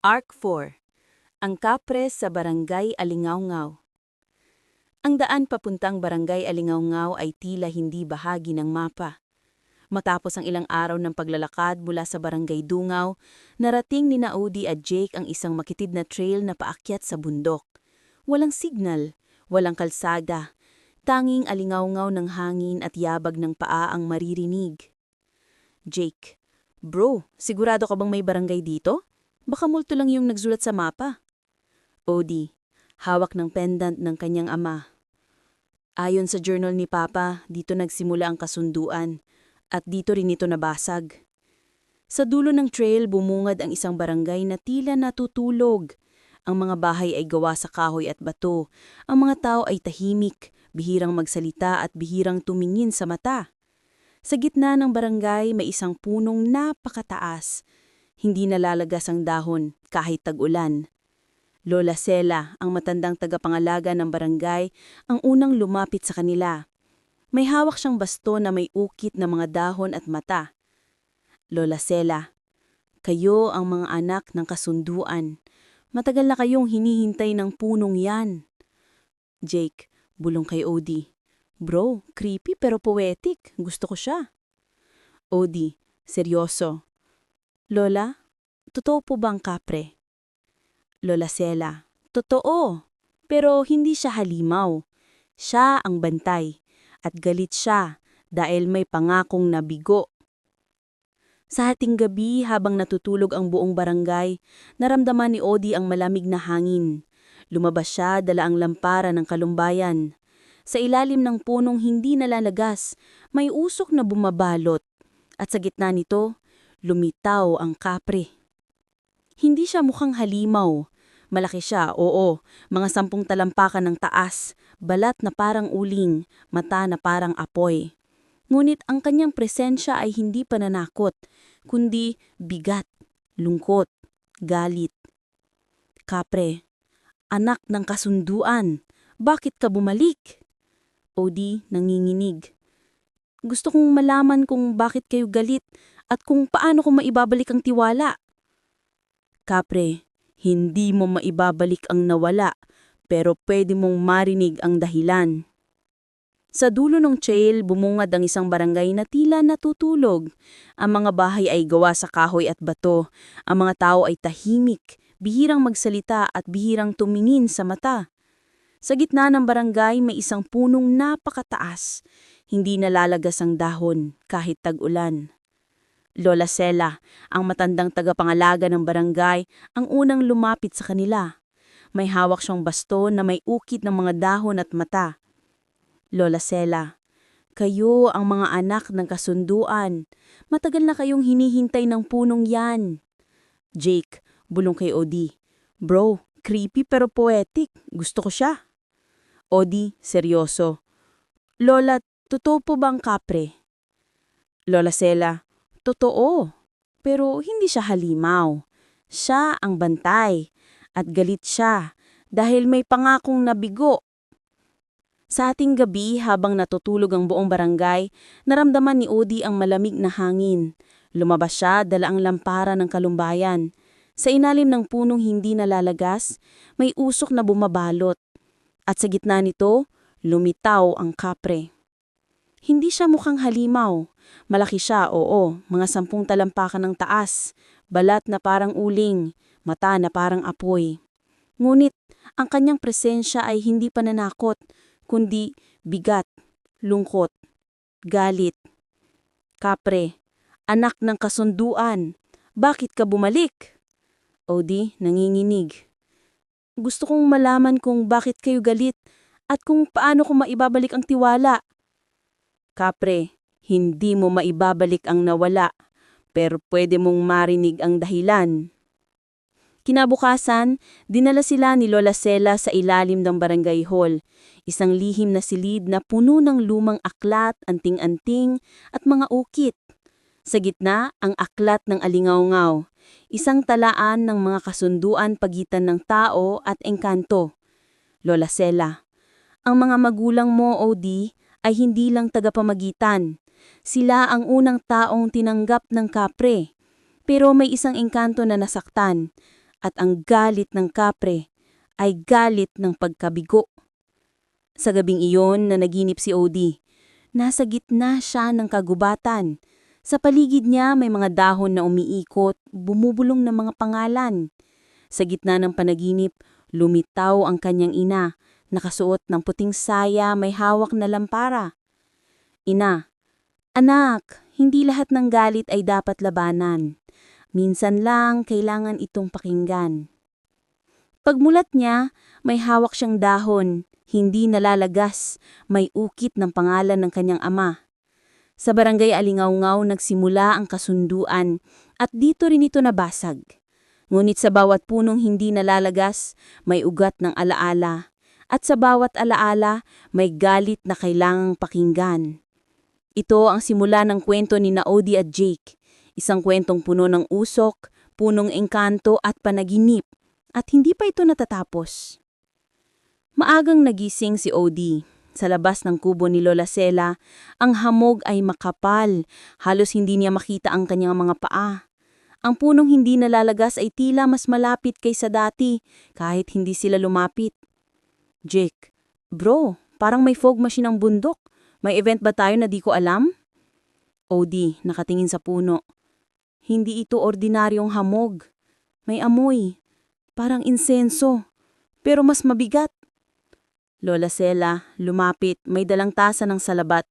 Arc 4 Ang Kapre sa Barangay Alingawngaw Ang daan papuntang Barangay Alingawngaw ay tila hindi bahagi ng mapa. Matapos ang ilang araw ng paglalakad mula sa Barangay Dungaw, narating ni Naudi at Jake ang isang makitid na trail na paakyat sa bundok. Walang signal, walang kalsada, tanging alingawngaw ng hangin at yabag ng paa ang maririnig. Jake, bro, sigurado ka bang may barangay dito? Baka multo lang yung nagsulat sa mapa. Odie, hawak ng pendant ng kanyang ama. Ayon sa journal ni Papa, dito nagsimula ang kasunduan at dito rin ito nabasag. Sa dulo ng trail bumungad ang isang barangay na tila natutulog. Ang mga bahay ay gawa sa kahoy at bato. Ang mga tao ay tahimik, bihirang magsalita at bihirang tumingin sa mata. Sa gitna ng barangay may isang punong napakataas hindi nalalagas ang dahon kahit tag-ulan. Lola Sela, ang matandang tagapangalaga ng barangay, ang unang lumapit sa kanila. May hawak siyang basto na may ukit na mga dahon at mata. Lola Sela, kayo ang mga anak ng kasunduan. Matagal na kayong hinihintay ng punong yan. Jake, bulong kay Odie. Bro, creepy pero poetic. Gusto ko siya. Odie, seryoso. Lola, totoo po bang kapre? Lola Sela, totoo. Pero hindi siya halimaw. Siya ang bantay. At galit siya dahil may pangakong nabigo. Sa hating gabi habang natutulog ang buong barangay, naramdaman ni Odi ang malamig na hangin. Lumabas siya dala ang lampara ng kalumbayan. Sa ilalim ng punong hindi nalalagas, may usok na bumabalot. At sa gitna nito, lumitaw ang kapre. Hindi siya mukhang halimaw. Malaki siya, oo, mga sampung talampakan ng taas, balat na parang uling, mata na parang apoy. Ngunit ang kanyang presensya ay hindi pananakot, kundi bigat, lungkot, galit. Kapre, anak ng kasunduan, bakit ka bumalik? Odi nanginginig. Gusto kong malaman kung bakit kayo galit at kung paano ko maibabalik ang tiwala. Kapre, hindi mo maibabalik ang nawala, pero pwede mong marinig ang dahilan. Sa dulo ng trail, bumungad ang isang barangay na tila natutulog. Ang mga bahay ay gawa sa kahoy at bato. Ang mga tao ay tahimik, bihirang magsalita at bihirang tumingin sa mata. Sa gitna ng barangay may isang punong napakataas. Hindi nalalagas ang dahon kahit tag-ulan. Lola Sela, ang matandang tagapangalaga ng barangay, ang unang lumapit sa kanila. May hawak siyang baston na may ukit ng mga dahon at mata. Lola Sela, kayo ang mga anak ng kasunduan. Matagal na kayong hinihintay ng punong yan. Jake, bulong kay Odi. Bro, creepy pero poetic. Gusto ko siya. Odi, seryoso. Lola, totoo po bang kapre? Lola Sela, Totoo, pero hindi siya halimaw. Siya ang bantay at galit siya dahil may pangakong nabigo. Sa ating gabi habang natutulog ang buong barangay, naramdaman ni Odi ang malamig na hangin. Lumabas siya dala ang lampara ng kalumbayan. Sa inalim ng punong hindi nalalagas, may usok na bumabalot. At sa gitna nito, lumitaw ang kapre. Hindi siya mukhang halimaw. Malaki siya, oo, mga sampung talampakan ng taas, balat na parang uling, mata na parang apoy. Ngunit ang kanyang presensya ay hindi pananakot, kundi bigat, lungkot, galit. Kapre, anak ng kasunduan, bakit ka bumalik? Odi, nanginginig. Gusto kong malaman kung bakit kayo galit at kung paano ko maibabalik ang tiwala. Kapre, hindi mo maibabalik ang nawala, pero pwede mong marinig ang dahilan. Kinabukasan, dinala sila ni Lola Sela sa ilalim ng barangay hall, isang lihim na silid na puno ng lumang aklat, anting-anting at mga ukit. Sa gitna, ang aklat ng alingaw-ngaw, isang talaan ng mga kasunduan pagitan ng tao at engkanto. Lola Sela, ang mga magulang mo, Odi, ay hindi lang tagapamagitan. Sila ang unang taong tinanggap ng kapre. Pero may isang engkanto na nasaktan. at ang galit ng kapre ay galit ng pagkabigo. Sa gabing iyon na naginip si Odie, nasa gitna siya ng kagubatan. Sa paligid niya may mga dahon na umiikot, bumubulong ng mga pangalan. Sa gitna ng panaginip, lumitaw ang kanyang ina, nakasuot ng puting saya, may hawak na lampara. Ina, anak, hindi lahat ng galit ay dapat labanan. Minsan lang kailangan itong pakinggan. Pagmulat niya, may hawak siyang dahon, hindi nalalagas, may ukit ng pangalan ng kanyang ama. Sa barangay Alingaungaw nagsimula ang kasunduan at dito rin ito nabasag. Ngunit sa bawat punong hindi nalalagas, may ugat ng alaala. At sa bawat alaala, may galit na kailangang pakinggan. Ito ang simula ng kwento ni Naodi at Jake. Isang kwentong puno ng usok, punong engkanto at panaginip at hindi pa ito natatapos. Maagang nagising si Odie. Sa labas ng kubo ni Lola Sela, ang hamog ay makapal, halos hindi niya makita ang kanyang mga paa. Ang punong hindi nalalagas ay tila mas malapit kaysa dati, kahit hindi sila lumapit. Jake, bro, parang may fog machine ang bundok. May event ba tayo na di ko alam? Odie, nakatingin sa puno. Hindi ito ordinaryong hamog. May amoy, Parang insenso, pero mas mabigat. Lola Sela, lumapit, may dalang tasa ng salabat.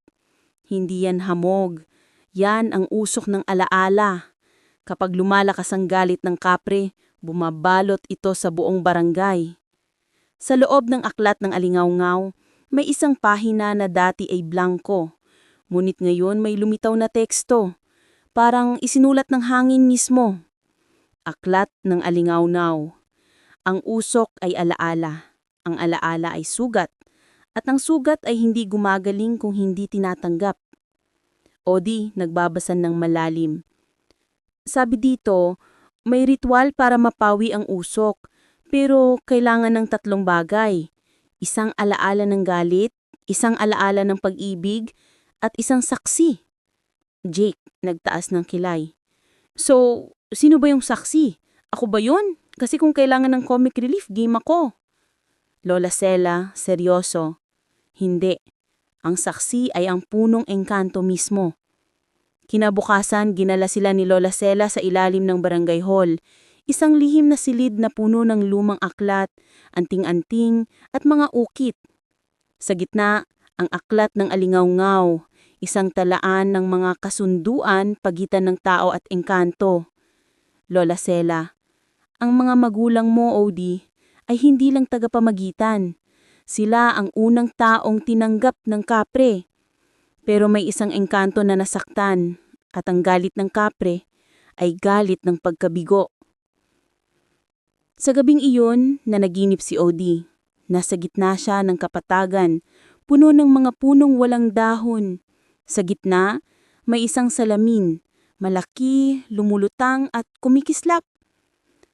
Hindi yan hamog. Yan ang usok ng alaala. Kapag lumalakas ang galit ng kapre, bumabalot ito sa buong barangay. Sa loob ng aklat ng alingaw-ngaw, may isang pahina na dati ay blanco. Ngunit ngayon may lumitaw na teksto. Parang isinulat ng hangin mismo. Aklat ng alingaw-ngaw. Ang usok ay alaala, ang alaala ay sugat, at ang sugat ay hindi gumagaling kung hindi tinatanggap. Odi, nagbabasan ng malalim. Sabi dito, may ritual para mapawi ang usok, pero kailangan ng tatlong bagay. Isang alaala ng galit, isang alaala ng pag-ibig, at isang saksi. Jake, nagtaas ng kilay. So, sino ba yung saksi? Ako ba yun? Kasi kung kailangan ng comic relief, game ako. Lola Sela, seryoso. Hindi. Ang saksi ay ang punong engkanto mismo. Kinabukasan, ginala sila ni Lola Sela sa ilalim ng barangay hall. Isang lihim na silid na puno ng lumang aklat, anting-anting at mga ukit. Sa gitna, ang aklat ng alingaw-ngaw, isang talaan ng mga kasunduan pagitan ng tao at engkanto. Lola Sela, ang mga magulang mo, Odie, ay hindi lang tagapamagitan. Sila ang unang taong tinanggap ng kapre. Pero may isang engkanto na nasaktan at ang galit ng kapre ay galit ng pagkabigo. Sa gabing iyon na naginip si Odie, nasa gitna siya ng kapatagan, puno ng mga punong walang dahon. Sa gitna, may isang salamin, malaki, lumulutang at kumikislap.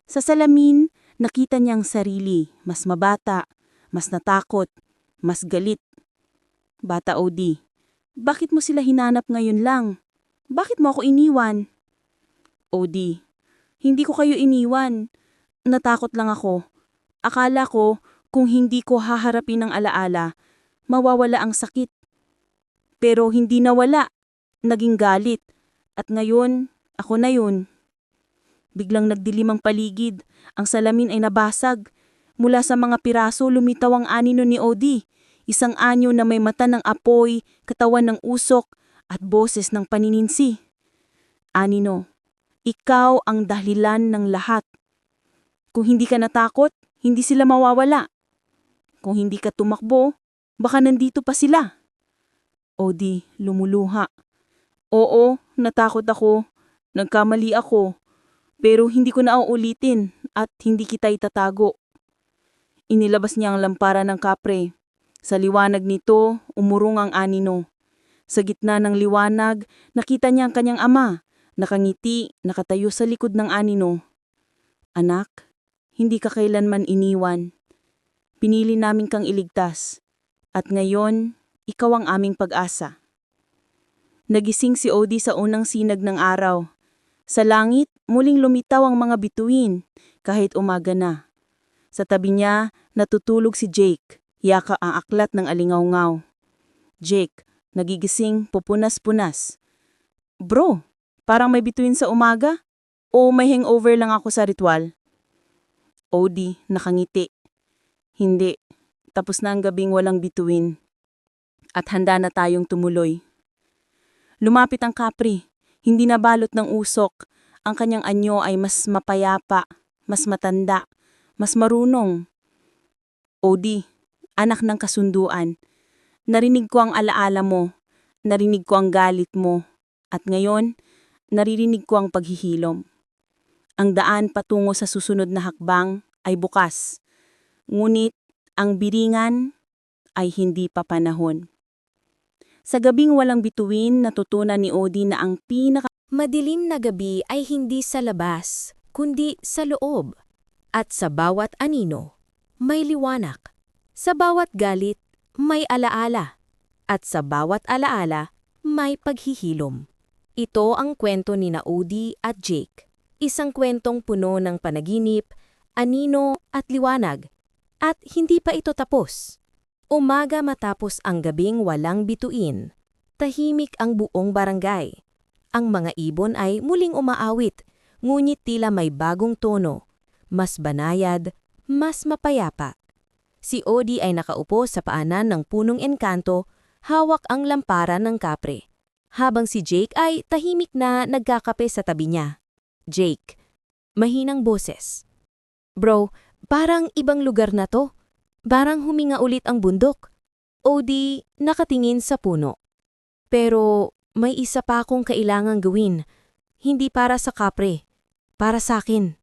Sa salamin, nakita niyang sarili, mas mabata, mas natakot, mas galit. Bata Odi, bakit mo sila hinanap ngayon lang? Bakit mo ako iniwan? Odi, hindi ko kayo iniwan. Natakot lang ako. Akala ko kung hindi ko haharapin ang alaala, mawawala ang sakit. Pero hindi nawala. Naging galit. At ngayon, ako na yun. Biglang nagdilim ang paligid. Ang salamin ay nabasag. Mula sa mga piraso, lumitaw ang anino ni Odi. Isang anyo na may mata ng apoy, katawan ng usok, at boses ng panininsi. Anino, ikaw ang dahilan ng lahat. Kung hindi ka natakot, hindi sila mawawala. Kung hindi ka tumakbo, baka nandito pa sila. Odi, lumuluha. Oo, natakot ako. Nagkamali ako. Pero hindi ko na uulitin at hindi kita itatago. Inilabas niya ang lampara ng kapre. Sa liwanag nito, umurong ang anino. Sa gitna ng liwanag, nakita niya ang kanyang ama, nakangiti, nakatayo sa likod ng anino. Anak, hindi ka kailanman iniwan. Pinili namin kang iligtas. At ngayon, ikaw ang aming pag-asa. Nagising si Odie sa unang sinag ng araw. Sa langit, muling lumitaw ang mga bituin. kahit umaga na. Sa tabi niya, natutulog si Jake, yaka ang aklat ng alingaw-ngaw. Jake, nagigising, pupunas-punas. Bro, parang may bituin sa umaga? O may hangover lang ako sa ritual? Odie, nakangiti. Hindi, tapos na ang gabing walang bituin. At handa na tayong tumuloy. Lumapit ang kapri, hindi nabalot ng usok. Ang kanyang anyo ay mas mapayapa, mas matanda, mas marunong. Odie, anak ng kasunduan, narinig ko ang alaala mo, narinig ko ang galit mo, at ngayon, naririnig ko ang paghihilom. Ang daan patungo sa susunod na hakbang ay bukas, ngunit ang biringan ay hindi pa panahon. Sa gabing walang bituin, natutunan ni Odie na ang pinaka Madilim na gabi ay hindi sa labas, kundi sa loob. At sa bawat anino, may liwanag. Sa bawat galit, may alaala. At sa bawat alaala, may paghihilom. Ito ang kwento ni Naudi at Jake. Isang kwentong puno ng panaginip, anino at liwanag. At hindi pa ito tapos. Umaga matapos ang gabing walang bituin. Tahimik ang buong barangay. Ang mga ibon ay muling umaawit, ngunit tila may bagong tono, mas banayad, mas mapayapa. Si Odie ay nakaupo sa paanan ng punong engkanto, hawak ang lamparan ng kapre, habang si Jake ay tahimik na nagkakape sa tabi niya. Jake, mahinang boses. Bro, parang ibang lugar na to. Parang huminga ulit ang bundok. Odie nakatingin sa puno. Pero may isa pa akong kailangang gawin. Hindi para sa kapre. Para sa akin.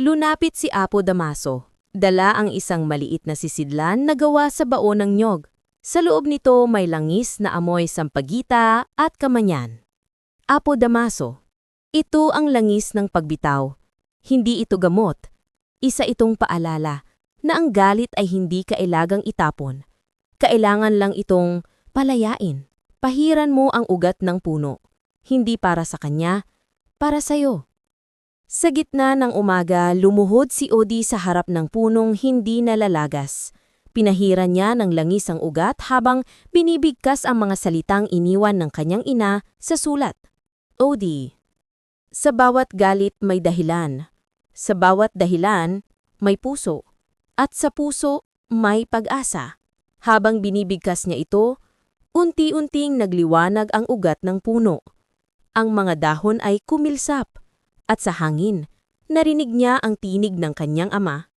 Lunapit si Apo Damaso. Dala ang isang maliit na sisidlan na gawa sa baon ng nyog. Sa loob nito may langis na amoy sampagita at kamanyan. Apo Damaso. Ito ang langis ng pagbitaw. Hindi ito gamot. Isa itong paalala na ang galit ay hindi kailagang itapon. Kailangan lang itong palayain. Pahiran mo ang ugat ng puno. Hindi para sa kanya, para sa'yo. Sa gitna ng umaga, lumuhod si Odi sa harap ng punong hindi nalalagas. Pinahiran niya ng langis ang ugat habang binibigkas ang mga salitang iniwan ng kanyang ina sa sulat. Odi, sa bawat galit may dahilan. Sa bawat dahilan, may puso. At sa puso, may pag-asa. Habang binibigkas niya ito, Unti-unting nagliwanag ang ugat ng puno. Ang mga dahon ay kumilsap, at sa hangin, narinig niya ang tinig ng kanyang ama.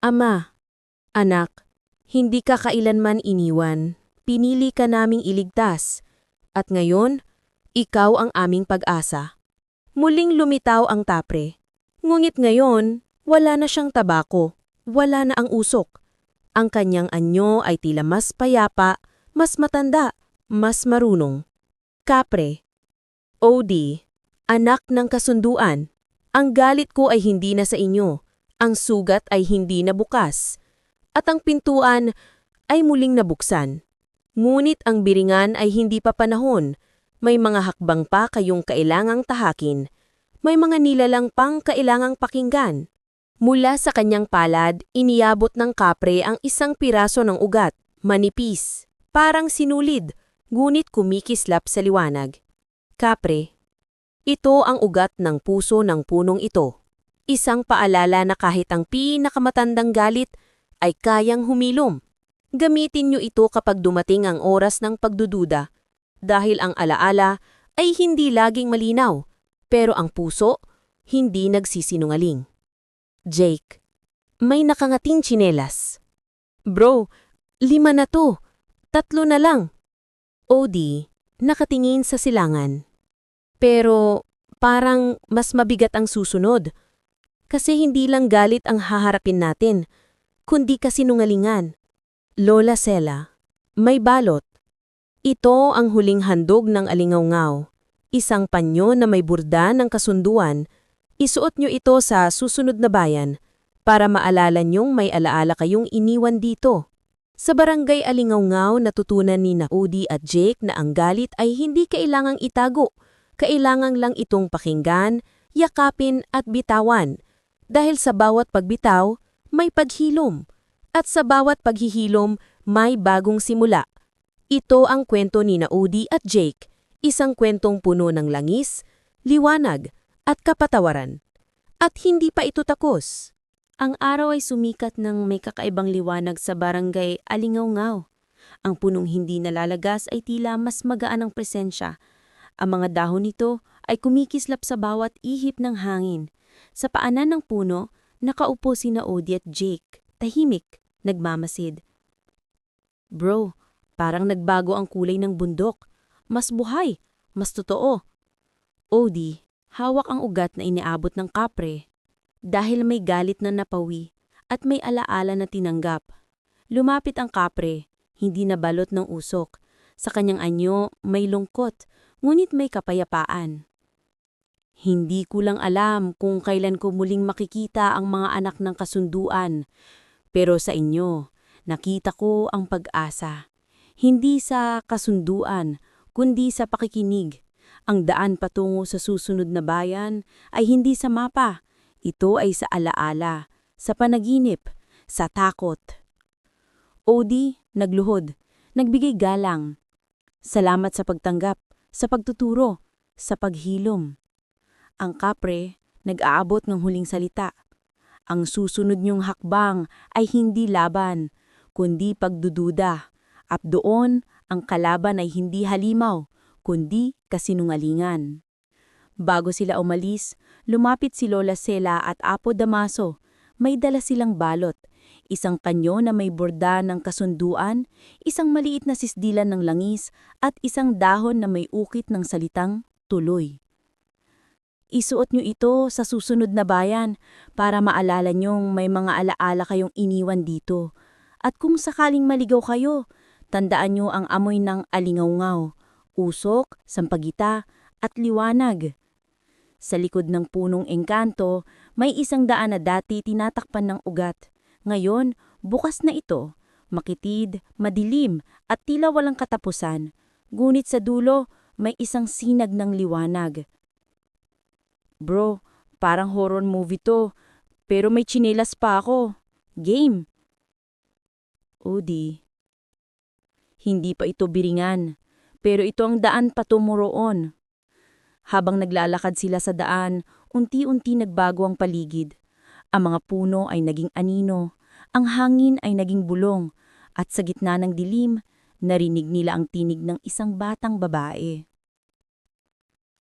Ama, anak, hindi ka kailanman iniwan, pinili ka naming iligtas, at ngayon, ikaw ang aming pag-asa. Muling lumitaw ang tapre, ngunit ngayon, wala na siyang tabako, wala na ang usok. Ang kanyang anyo ay tila mas payapa, mas matanda, mas marunong. Kapre. Odi. Anak ng kasunduan. Ang galit ko ay hindi na sa inyo. Ang sugat ay hindi na bukas. At ang pintuan ay muling nabuksan. Ngunit ang biringan ay hindi pa panahon. May mga hakbang pa kayong kailangang tahakin. May mga nilalang pang kailangang pakinggan. Mula sa kanyang palad, iniabot ng kapre ang isang piraso ng ugat, manipis, parang sinulid, ngunit kumikislap sa liwanag. Kapre, ito ang ugat ng puso ng punong ito. Isang paalala na kahit ang pinakamatandang galit ay kayang humilom. Gamitin niyo ito kapag dumating ang oras ng pagdududa, dahil ang alaala ay hindi laging malinaw, pero ang puso hindi nagsisinungaling. Jake, may nakangating tsinelas. Bro, lima na to. Tatlo na lang. Odie, nakatingin sa silangan. Pero parang mas mabigat ang susunod. Kasi hindi lang galit ang haharapin natin, kundi kasinungalingan. Lola Sela, may balot. Ito ang huling handog ng alingaw Isang panyo na may burda ng kasunduan. Isuot nyo ito sa susunod na bayan para maalala nyong may alaala kayong iniwan dito. Sa barangay Alingawngaw natutunan ni Naudi at Jake na ang galit ay hindi kailangang itago, kailangang lang itong pakinggan, yakapin at bitawan. Dahil sa bawat pagbitaw, may paghilom. At sa bawat paghihilom, may bagong simula. Ito ang kwento ni Naudi at Jake, isang kwentong puno ng langis, liwanag, at kapatawaran. At hindi pa ito tapos. Ang araw ay sumikat ng may kakaibang liwanag sa barangay Alingaw-ngaw. Ang punong hindi nalalagas ay tila mas magaan ang presensya. Ang mga dahon nito ay kumikislap sa bawat ihip ng hangin. Sa paanan ng puno, nakaupo si Naudi at Jake, tahimik, nagmamasid. Bro, parang nagbago ang kulay ng bundok. Mas buhay, mas totoo. Odi, hawak ang ugat na iniabot ng kapre. Dahil may galit na napawi at may alaala na tinanggap. Lumapit ang kapre, hindi na balot ng usok. Sa kanyang anyo, may lungkot, ngunit may kapayapaan. Hindi ko lang alam kung kailan ko muling makikita ang mga anak ng kasunduan. Pero sa inyo, nakita ko ang pag-asa. Hindi sa kasunduan, kundi sa pakikinig. Ang daan patungo sa susunod na bayan ay hindi sa mapa. Ito ay sa alaala, sa panaginip, sa takot. Odi, nagluhod, nagbigay galang. Salamat sa pagtanggap, sa pagtuturo, sa paghilom. Ang kapre, nag-aabot ng huling salita. Ang susunod niyong hakbang ay hindi laban, kundi pagdududa. At doon, ang kalaban ay hindi halimaw, kundi kasinungalingan. Bago sila umalis, lumapit si Lola Sela at Apo Damaso. May dala silang balot, isang kanyo na may borda ng kasunduan, isang maliit na sisdilan ng langis, at isang dahon na may ukit ng salitang tuloy. Isuot nyo ito sa susunod na bayan para maalala nyong may mga alaala kayong iniwan dito. At kung sakaling maligaw kayo, tandaan nyo ang amoy ng alingawngaw, usok, sampagita, at liwanag. Sa likod ng punong engkanto, may isang daan na dati tinatakpan ng ugat. Ngayon, bukas na ito, makitid, madilim, at tila walang katapusan. Ngunit sa dulo, may isang sinag ng liwanag. Bro, parang horror movie to, pero may chinelas pa ako. Game. Udi. Hindi pa ito biringan, pero ito ang daan patungo roon. Habang naglalakad sila sa daan, unti-unti nagbago ang paligid. Ang mga puno ay naging anino, ang hangin ay naging bulong, at sa gitna ng dilim, narinig nila ang tinig ng isang batang babae.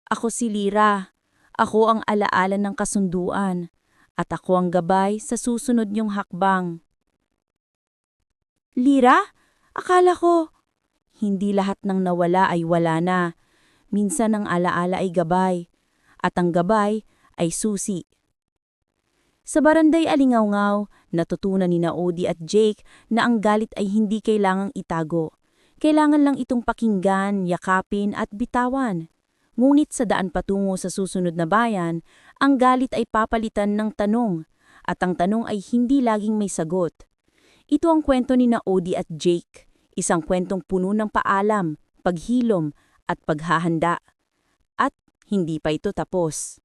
Ako si Lira. Ako ang alaala ng kasunduan. At ako ang gabay sa susunod niyong hakbang. Lira? Akala ko, hindi lahat ng nawala ay wala na. Minsan ang alaala ay gabay, at ang gabay ay susi. Sa baranday alingawngaw, natutunan ni Naodi at Jake na ang galit ay hindi kailangang itago. Kailangan lang itong pakinggan, yakapin at bitawan. Ngunit sa daan patungo sa susunod na bayan, ang galit ay papalitan ng tanong, at ang tanong ay hindi laging may sagot. Ito ang kwento ni Naodi at Jake, isang kwentong puno ng paalam, paghilom, at paghahanda. At hindi pa ito tapos.